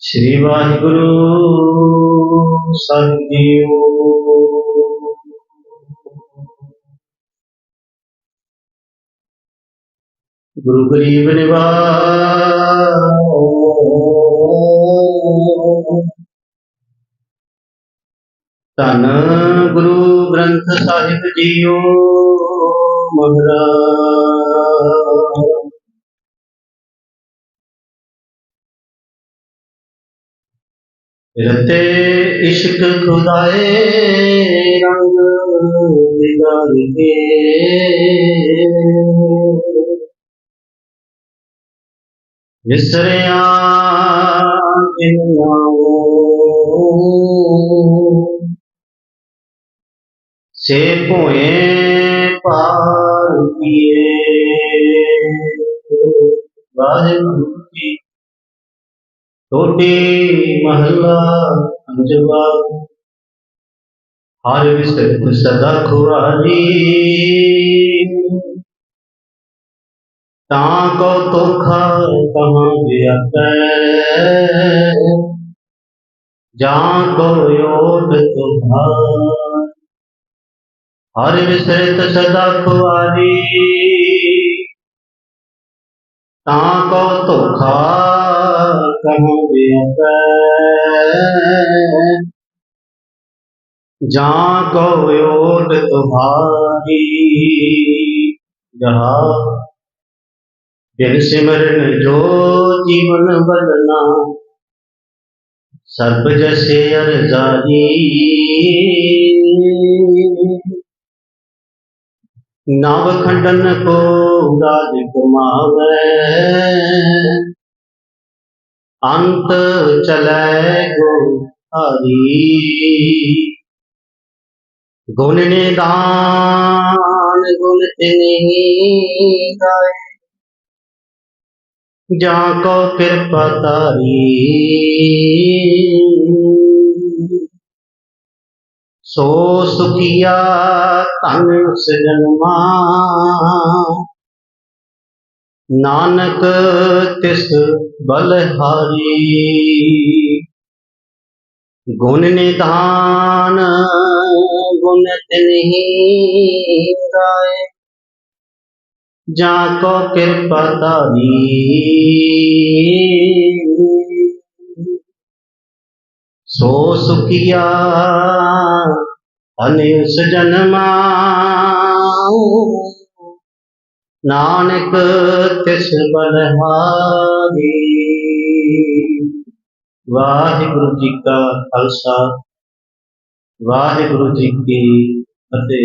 श्री वाहिगुरु सदगुरु गुरु गरीब धन गुरु ग्रंथ साहिब जियो। महाराज ਰਤੇ ਇਸ਼ਕ ਖੁਦਾਏ ਰੰਗ ਵਿਗਾਰ ਕੇ ਵਿਸਰਿਆ ਜਿਨਾਓ ਸੇ ਭੋਏ ਪਾਰ ਕੀਏ। ਵਾਹਿਗੁਰੂ टोटे महला पंजवा हर विसर सदा खुराली ता को तोखा, कहाँ गया जा को योट तुम्हा हर विसरित सदा खुआरी ता को ਕਹਾਂ ਜਾਂ ਕੋ ਓਟ ਤੁਮਾਰੀ ਜਹਾ। ਬਿਨ ਸਿਮਰਨ ਜੋ ਜੀਵਨ ਬਦਨਾ ਸਰਬ ਜਸੇ ਅਰਜ਼ਾਰੀ ਨਵ ਖੰਡਨ ਕੋ ਰਾਜ ਕੁਮਾਵੈ अंत चल गो हरी। गुण निदान, गुण गाय जा को कृपा तारी सो सुखिया तन माँ नानक तिस बलहारी। गुण निधान, गुण तिन्ही जा जाको कृपा तारी सो सुखिया अने जन्मा ਨਾਨਕ ਤਿਸ ਬਲਹਾਰੀ ਵਾਹਿਗੁਰੂ ਜੀ ਕਾ ਖਾਲਸਾ ਵਾਹਿਗੁਰੂ ਜੀ ਕੀ ਫਤਿਹ